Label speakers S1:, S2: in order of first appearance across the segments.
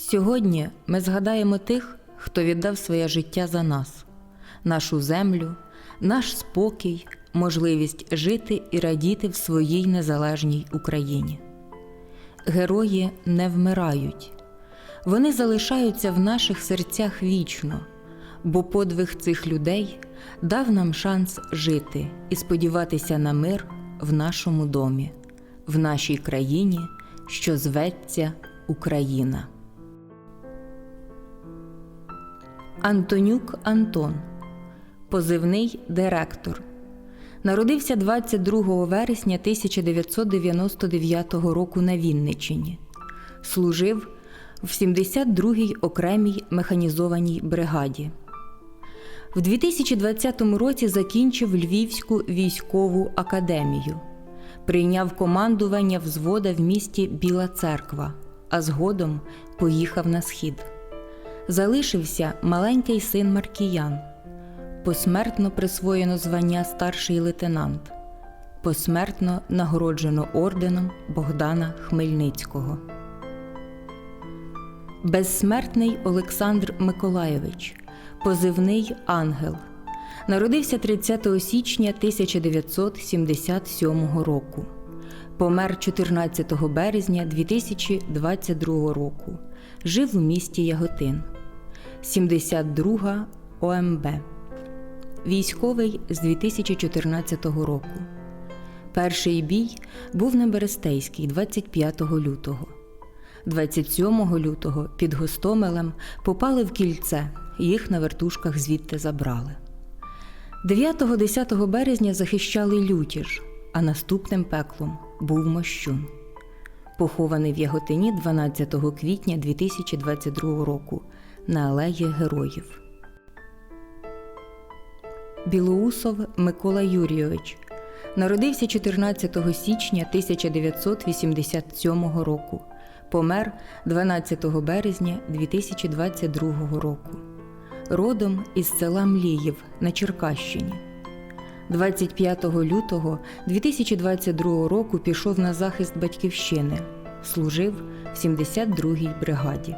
S1: Сьогодні ми згадаємо тих, хто віддав своє життя за нас, нашу землю, наш спокій, можливість жити і радіти в своїй незалежній Україні. Герої не вмирають, вони залишаються в наших серцях вічно, бо подвиг цих людей дав нам шанс жити і сподіватися на мир в нашому домі, в нашій країні, що зветься Україна. Антонюк Антон, позивний директор. Народився 22 вересня 1999 року на Вінниччині. Служив в 72-й окремій механізованій бригаді. В 2020 році закінчив Львівську військову академію. Прийняв командування взвода в місті Біла Церква, а згодом поїхав на схід залишився маленький син Маркіян. Посмертно присвоєно звання старший лейтенант, посмертно нагороджено орденом Богдана Хмельницького. Безсмертний Олександр Миколайович, позивний Ангел. Народився 30 січня 1977 року. Помер 14 березня 2022 року. Жив у місті Яготин. 72 ОМБ. Військовий з 2014 року. Перший бій був на Берестейській 25 лютого. 27 лютого під Гостомелем попали в кільце, їх на вертушках звідти забрали. 9-10 березня захищали Лютіж, а наступним пеклом був Мощун. Похований в Яготині 12 квітня 2022 року на алеї Героїв. Білоусов Микола Юрійович народився 14 січня 1987 року. Помер 12 березня 2022 року. Родом із села Мліїв на Черкащині. 25 лютого 2022 року пішов на захист батьківщини. Служив в 72-й бригаді.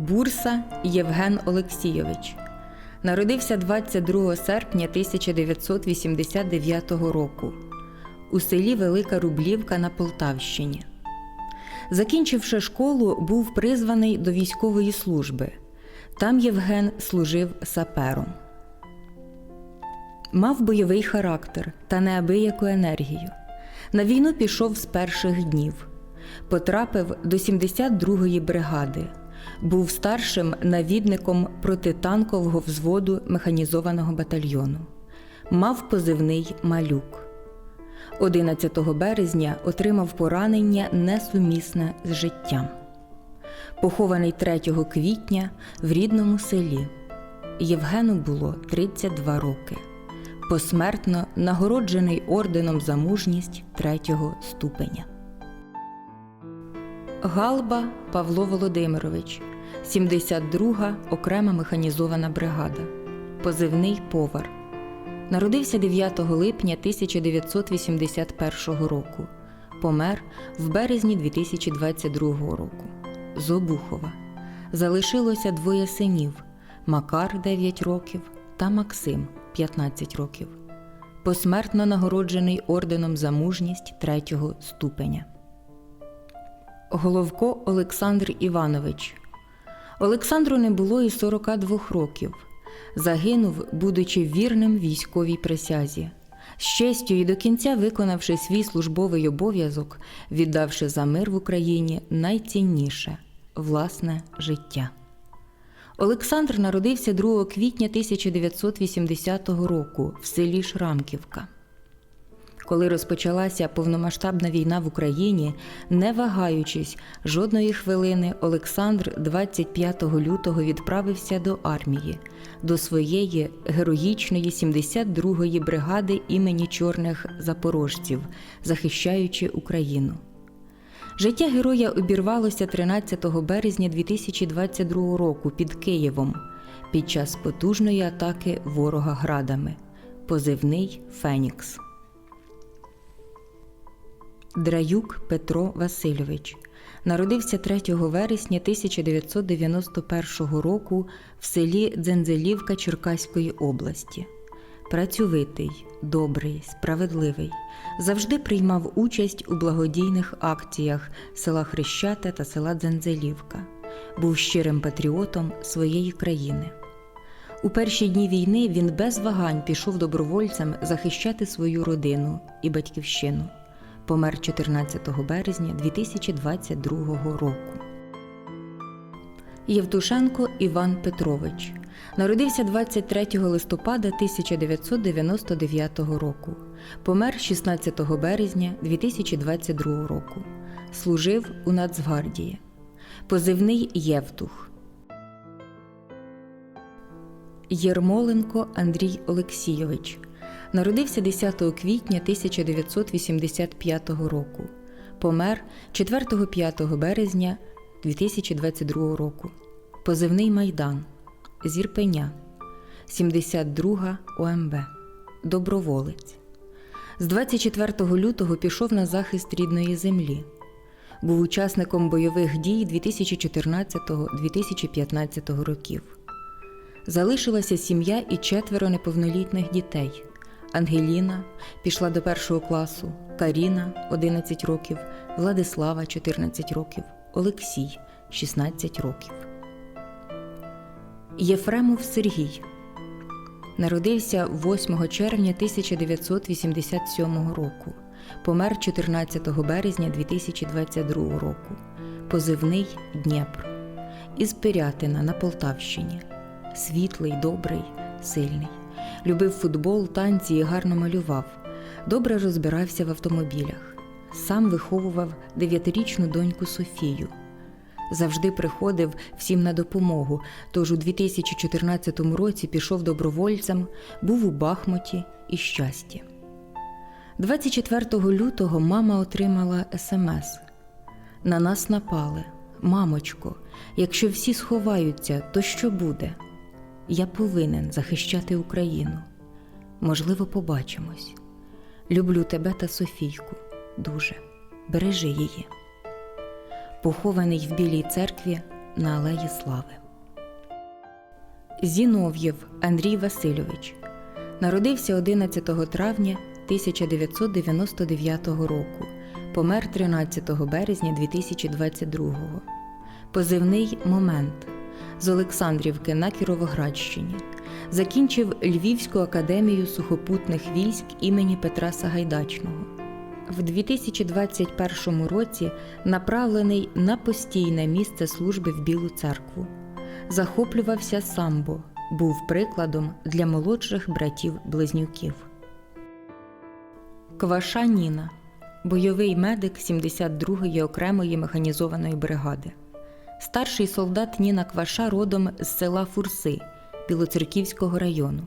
S1: Бурса Євген Олексійович народився 22 серпня 1989 року у селі Велика Рублівка на Полтавщині. Закінчивши школу, був призваний до військової служби. Там Євген служив сапером. Мав бойовий характер та неабияку енергію. На війну пішов з перших днів. Потрапив до 72-ї бригади. Був старшим навідником протитанкового взводу механізованого батальйону. Мав позивний малюк. 11 березня отримав поранення несумісне з життям. Похований 3 квітня в рідному селі. Євгену було 32 роки. Посмертно нагороджений орденом за мужність третього ступеня. Галба Павло Володимирович, 72-га окрема механізована бригада, позивний повар. Народився 9 липня 1981 року. Помер в березні 2022 року. З Обухова. Залишилося двоє синів Макар 9 років та Максим 15 років. Посмертно нагороджений орденом за мужність третього ступеня. Головко Олександр Іванович. Олександру не було і 42 років. Загинув, будучи вірним військовій присязі, з честю і до кінця виконавши свій службовий обов'язок, віддавши за мир в Україні найцінніше власне життя. Олександр народився 2 квітня 1980 року в селі Шрамківка. Коли розпочалася повномасштабна війна в Україні, не вагаючись жодної хвилини, Олександр 25 лютого відправився до армії, до своєї героїчної 72-ї бригади імені чорних запорожців, захищаючи Україну. Життя героя обірвалося 13 березня 2022 року під Києвом під час потужної атаки ворога градами. Позивний Фенікс. Драюк Петро Васильович Народився 3 вересня 1991 року в селі Дзензелівка Черкаської області. Працьовитий, добрий, справедливий, завжди приймав участь у благодійних акціях села Хрещата та села Дзензелівка. Був щирим патріотом своєї країни. У перші дні війни він без вагань пішов добровольцем захищати свою родину і батьківщину. Помер 14 березня 2022 року. Євтушенко Іван Петрович народився 23 листопада 1999 року. Помер 16 березня 2022 року. Служив у Нацгвардії. Позивний Євтух. Єрмоленко Андрій Олексійович народився 10 квітня 1985 року. Помер 4-5 березня 2022 року. Позивний Майдан з Ірпеня, 72 ОМБ. Доброволець. З 24 лютого пішов на захист рідної землі. Був учасником бойових дій 2014-2015 років. Залишилася сім'я і четверо неповнолітніх дітей. Ангеліна пішла до першого класу, Каріна 11 років, Владислава 14 років, Олексій 16 років. Єфремов Сергій народився 8 червня 1987 року. Помер 14 березня 2022 року. Позивний Дніпр. Із Пирятина на Полтавщині. Світлий, добрий, сильний. Любив футбол, танці і гарно малював. Добре розбирався в автомобілях. Сам виховував дев'ятирічну доньку Софію. Завжди приходив всім на допомогу, тож у 2014 році пішов добровольцем, був у Бахмуті і щасті. 24 лютого мама отримала смс. На нас напали. Мамочко, якщо всі сховаються, то що буде? Я повинен захищати Україну. Можливо, побачимось. Люблю тебе та Софійку. Дуже. Бережи її. Похований в Білій церкві на Алеї Слави. Зінов'єв Андрій Васильович народився 11 травня 1999 року. Помер 13 березня 2022. Позивний Момент з Олександрівки на Кіровоградщині. Закінчив Львівську академію сухопутних військ імені Петра Сагайдачного. В 2021 році направлений на постійне місце служби в Білу церкву. Захоплювався самбо, був прикладом для молодших братів-близнюків. Кваша Ніна бойовий медик 72-ї окремої механізованої бригади. Старший солдат Ніна Кваша родом з села Фурси Білоцерківського району.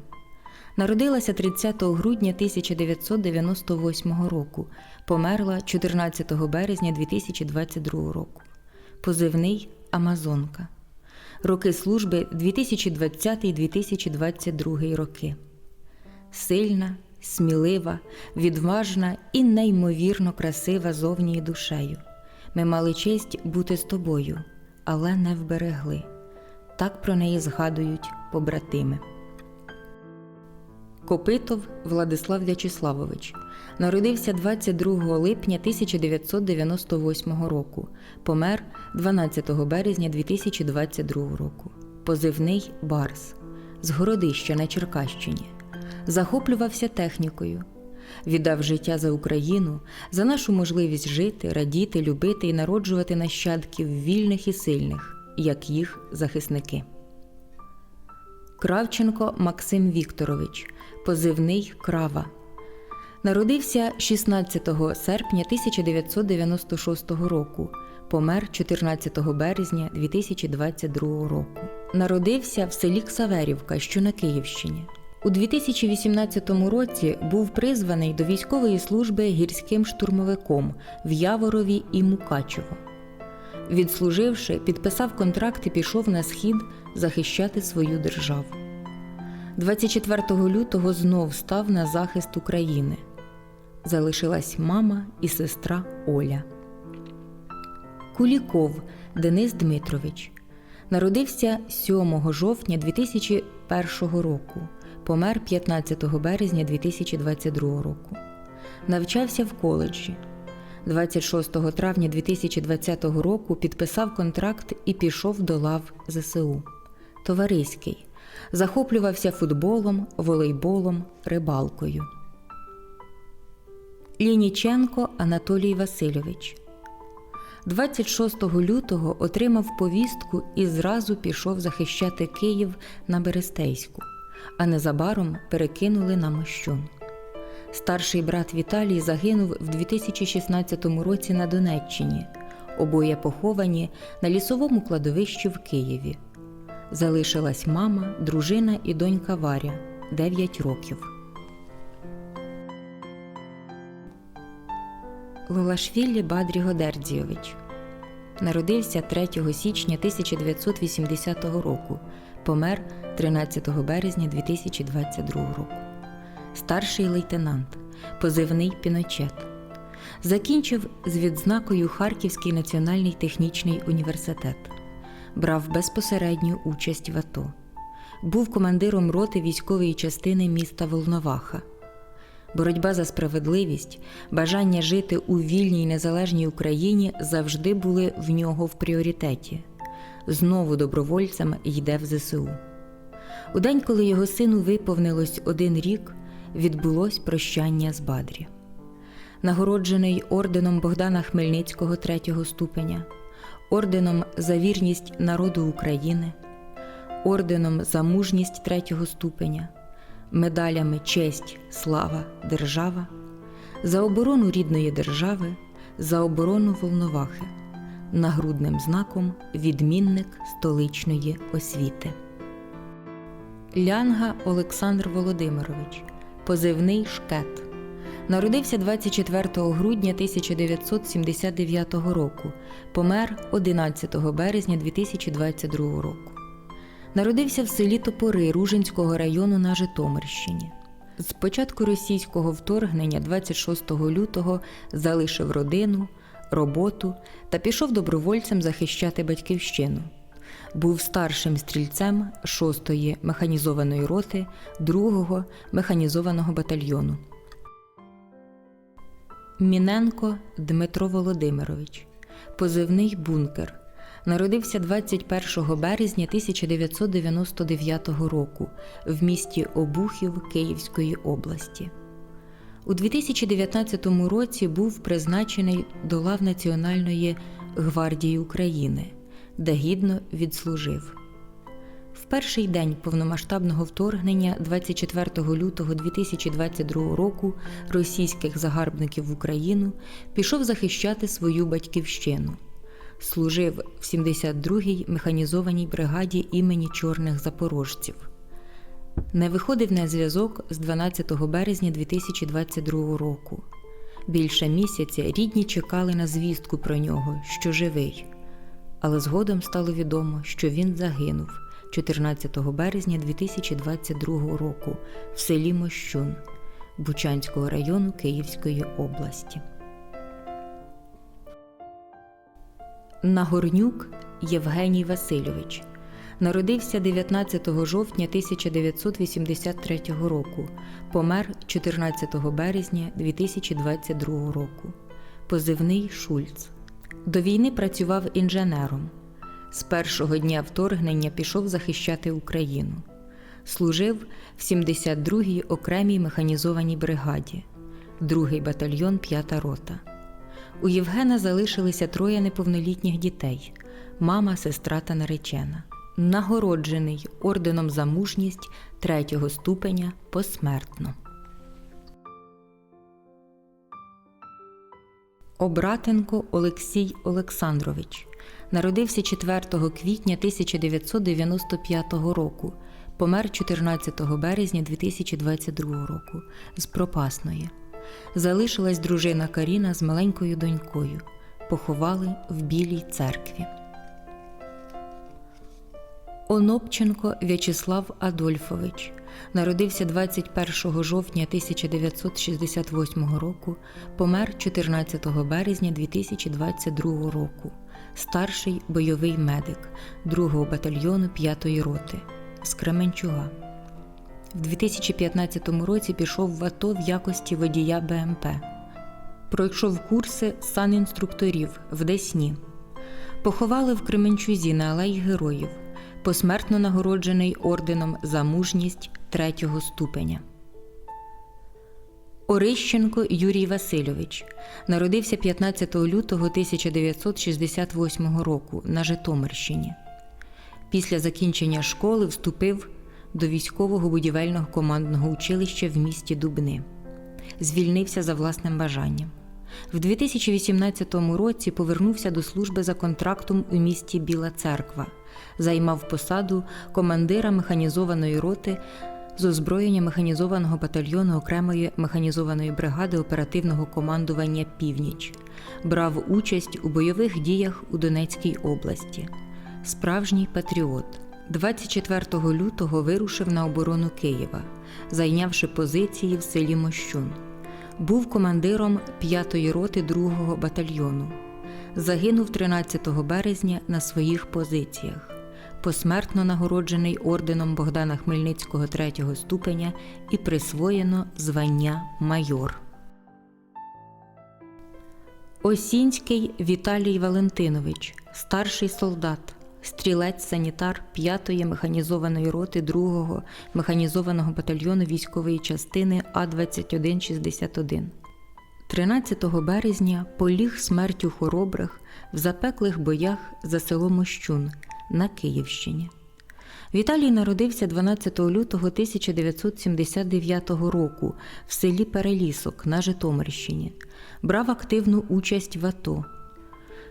S1: Народилася 30 грудня 1998 року, померла 14 березня 2022 року. Позивний Амазонка. Роки служби 2020-2022 роки. Сильна, смілива, відважна і неймовірно красива зовні і душею. Ми мали честь бути з тобою, але не вберегли. Так про неї згадують побратими. Копитов Владислав В'ячеславович народився 22 липня 1998 року. Помер 12 березня 2022 року. Позивний Барс з Городища на Черкащині. Захоплювався технікою. Віддав життя за Україну, за нашу можливість жити, радіти, любити і народжувати нащадків вільних і сильних, як їх захисники. Кравченко Максим Вікторович, позивний Крава. Народився 16 серпня 1996 року. Помер 14 березня 2022 року. Народився в селі Ксаверівка, що на Київщині. У 2018 році був призваний до військової служби гірським штурмовиком в Яворові і Мукачево. Відслуживши, підписав контракт і пішов на схід захищати свою державу. 24 лютого знов став на захист України. Залишилась мама і сестра Оля. Куліков Денис Дмитрович. Народився 7 жовтня 2001 року. Помер 15 березня 2022 року. Навчався в коледжі. 26 травня 2020 року підписав контракт і пішов до лав ЗСУ. Товариський. Захоплювався футболом, волейболом, рибалкою. Лініченко Анатолій Васильович. 26 лютого отримав повістку і зразу пішов захищати Київ на Берестейську, а незабаром перекинули на Мощун. Старший брат Віталій загинув в 2016 році на Донеччині. Обоє поховані на лісовому кладовищі в Києві. Залишилась мама, дружина і донька Варя 9 років. Лолашвілі Бадрі Годердзійович народився 3 січня 1980 року, помер 13 березня 2022 року. Старший лейтенант, позивний Піночет. Закінчив з відзнакою Харківський національний технічний університет. Брав безпосередню участь в АТО. Був командиром роти військової частини міста Волноваха. Боротьба за справедливість, бажання жити у вільній незалежній Україні завжди були в нього в пріоритеті. Знову добровольцем йде в ЗСУ. У день, коли його сину виповнилось один рік, відбулось прощання з Бадрі. Нагороджений орденом Богдана Хмельницького третього ступеня, орденом за вірність народу України, орденом за мужність третього ступеня медалями Честь, Слава, Держава, за оборону рідної держави, за оборону Волновахи, нагрудним знаком відмінник столичної освіти. Лянга Олександр Володимирович, позивний Шкет. Народився 24 грудня 1979 року, помер 11 березня 2022 року. Народився в селі Топори Ружинського району на Житомирщині. З початку російського вторгнення 26 лютого залишив родину, роботу та пішов добровольцем захищати батьківщину. Був старшим стрільцем 6-ї механізованої роти 2-го механізованого батальйону. Міненко Дмитро Володимирович, позивний бункер. Народився 21 березня 1999 року в місті Обухів Київської області. У 2019 році був призначений до лав Національної гвардії України, де гідно відслужив. В перший день повномасштабного вторгнення 24 лютого 2022 року російських загарбників в Україну пішов захищати свою батьківщину. Служив в 72-й механізованій бригаді імені Чорних Запорожців. Не виходив на зв'язок з 12 березня 2022 року. Більше місяця рідні чекали на звістку про нього, що живий. Але згодом стало відомо, що він загинув 14 березня 2022 року в селі Мощун Бучанського району Київської області. Нагорнюк Євгеній Васильович народився 19 жовтня 1983 року, помер 14 березня 2022 року. Позивний Шульц. До війни працював інженером. З першого дня вторгнення пішов захищати Україну. Служив в 72-й окремій механізованій бригаді, 2-й батальйон 5-та рота. У Євгена залишилися троє неповнолітніх дітей мама, сестра та наречена. Нагороджений орденом за мужність третього ступеня посмертно. Обратенко Олексій Олександрович народився 4 квітня 1995 року, помер 14 березня 2022 року з Пропасної. Залишилась дружина Каріна з маленькою донькою. Поховали в Білій церкві. Онопченко В'ячеслав Адольфович народився 21 жовтня 1968 року, помер 14 березня 2022 року. старший бойовий медик 2-го батальйону 5-ї роти з Кременчуга. В 2015 році пішов в АТО в якості водія БМП. Пройшов курси санінструкторів в Десні. Поховали в Кременчузі на Алеї Героїв, посмертно нагороджений орденом за мужність третього ступеня. Орищенко Юрій Васильович народився 15 лютого 1968 року на Житомирщині. Після закінчення школи вступив до військового будівельного командного училища в місті Дубни. Звільнився за власним бажанням. В 2018 році повернувся до служби за контрактом у місті Біла Церква, займав посаду командира механізованої роти з озброєння механізованого батальйону окремої механізованої бригади оперативного командування Північ, брав участь у бойових діях у Донецькій області. Справжній патріот. 24 лютого вирушив на оборону Києва, зайнявши позиції в селі Мощун. Був командиром 5-ї роти 2-го батальйону. Загинув 13 березня на своїх позиціях. Посмертно нагороджений орденом Богдана Хмельницького 3-го ступеня і присвоєно звання майор. Осінський Віталій Валентинович, старший солдат, стрілець-санітар 5-ї механізованої роти 2-го механізованого батальйону військової частини А-2161. 13 березня поліг смертю хоробрих в запеклих боях за село Мощун на Київщині. Віталій народився 12 лютого 1979 року в селі Перелісок на Житомирщині. Брав активну участь в АТО.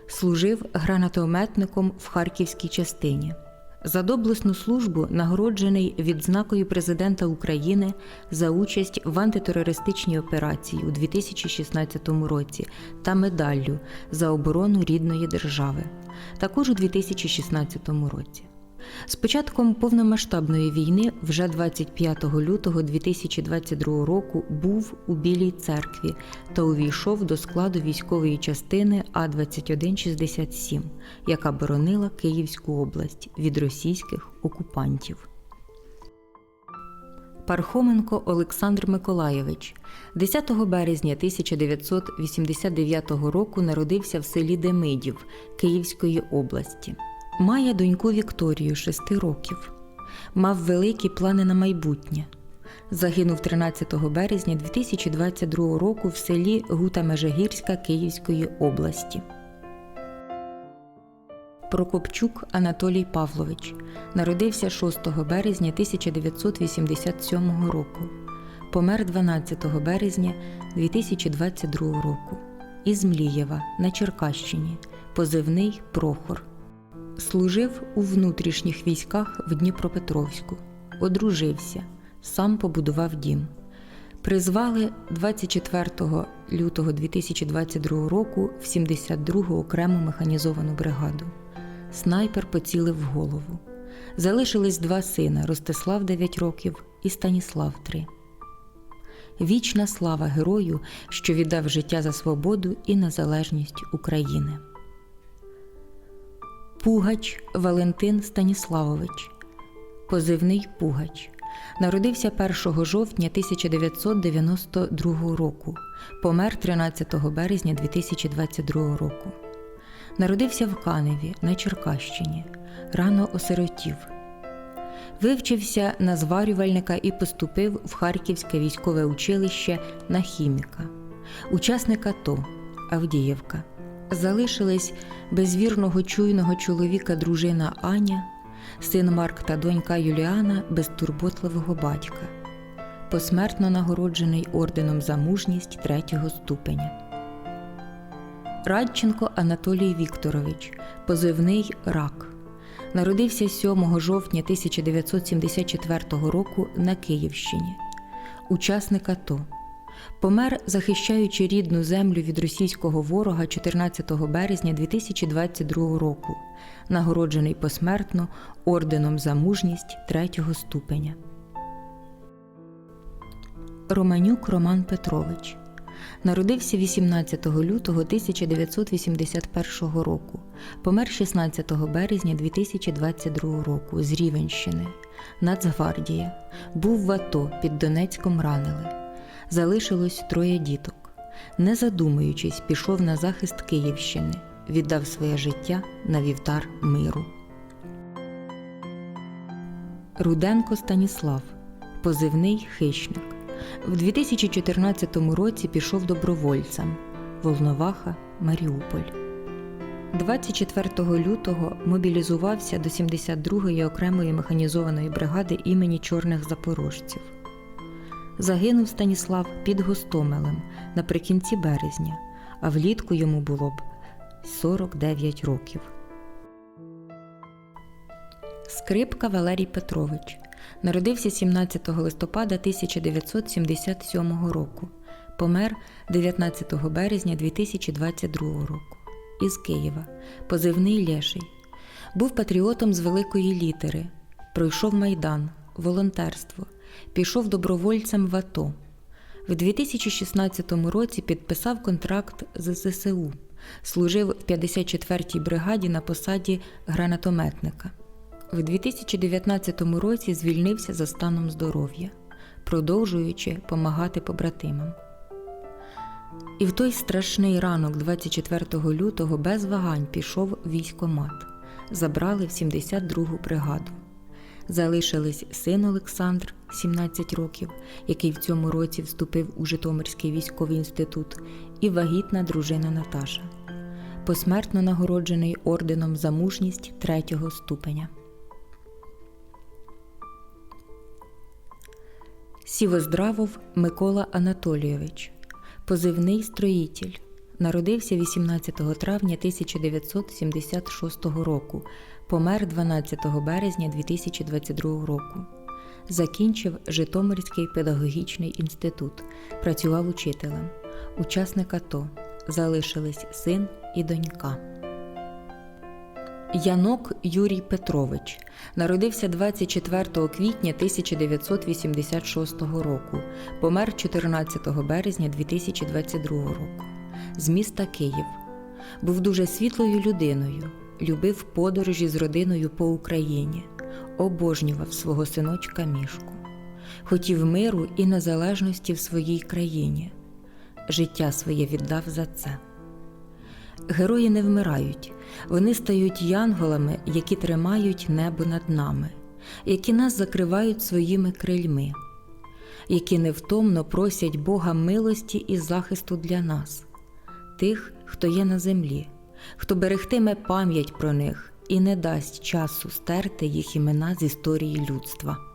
S1: Служив гранатометником в Харківській частині. За доблесну службу нагороджений відзнакою президента України за участь в антитерористичній операції у 2016 році та медаллю за оборону рідної держави, також у 2016 році. З початком повномасштабної війни, вже 25 лютого 2022 року, був у Білій церкві та увійшов до складу військової частини А-2167, яка боронила Київську область від російських окупантів. Пархоменко Олександр Миколайович 10 березня 1989 року народився в селі Демидів Київської області. Має доньку Вікторію 6 років. Мав великі плани на майбутнє. Загинув 13 березня 2022 року в селі Гута Межигірська Київської області. Прокопчук Анатолій Павлович народився 6 березня 1987 року. Помер 12 березня 2022 року. Із Млієва на Черкащині. Позивний Прохор. Служив у внутрішніх військах в Дніпропетровську, одружився, сам побудував дім. Призвали 24 лютого 2022 року в 72-гу окрему механізовану бригаду. Снайпер поцілив в голову. Залишились два сина Ростислав 9 років і Станіслав 3. Вічна слава герою, що віддав життя за свободу і незалежність України. Пугач Валентин Станіславович, позивний Пугач, народився 1 жовтня 1992 року, помер 13 березня 2022 року. Народився в Каневі на Черкащині, рано осиротів. Вивчився на зварювальника і поступив в Харківське військове училище на хіміка, учасник АТО Авдіївка залишились без вірного чуйного чоловіка дружина Аня, син Марк та донька Юліана безтурботливого батька, посмертно нагороджений орденом за мужність третього ступеня. Радченко Анатолій Вікторович, позивний рак. Народився 7 жовтня 1974 року на Київщині, учасник АТО. Помер, захищаючи рідну землю від російського ворога 14 березня 2022 року, нагороджений посмертно орденом за мужність третього ступеня. Романюк Роман Петрович Народився 18 лютого 1981 року. Помер 16 березня 2022 року з Рівенщини. Нацгвардія. Був в АТО під Донецьком ранили. Залишилось троє діток. Не задумуючись, пішов на захист Київщини, віддав своє життя на вівтар миру. Руденко Станіслав, позивний хищник. В 2014 році пішов добровольцем Волноваха, Маріуполь. 24 лютого мобілізувався до 72-ї окремої механізованої бригади імені Чорних Запорожців. Загинув Станіслав під Гостомелем наприкінці березня, а влітку йому було б 49 років. Скрипка Валерій Петрович народився 17 листопада 1977 року. Помер 19 березня 2022 року. Із Києва, позивний Лєший. Був патріотом з великої літери. Пройшов майдан, волонтерство, пішов добровольцем в АТО. В 2016 році підписав контракт з ЗСУ. Служив в 54-й бригаді на посаді гранатометника. В 2019 році звільнився за станом здоров'я, продовжуючи помагати побратимам. І в той страшний ранок, 24 лютого, без вагань пішов військомат. Забрали в 72-гу бригаду. Залишились син Олександр, 17 років, який в цьому році вступив у Житомирський військовий інститут, і вагітна дружина Наташа, посмертно нагороджений орденом за мужність третього ступеня. Сівоздравов Микола Анатолійович, позивний строїтель, народився 18 травня 1976 року, помер 12 березня 2022 року. Закінчив Житомирський педагогічний інститут, працював учителем, учасник АТО. Залишились син і донька. Янок Юрій Петрович народився 24 квітня 1986 року, помер 14 березня 2022 року. З міста Київ. Був дуже світлою людиною, любив подорожі з родиною по Україні, обожнював свого синочка мішку, хотів миру і незалежності в своїй країні. Життя своє віддав за це. Герої не вмирають, вони стають янголами, які тримають небо над нами, які нас закривають своїми крильми, які невтомно просять Бога милості і захисту для нас, тих, хто є на землі, хто берегтиме пам'ять про них і не дасть часу стерти їх імена з історії людства.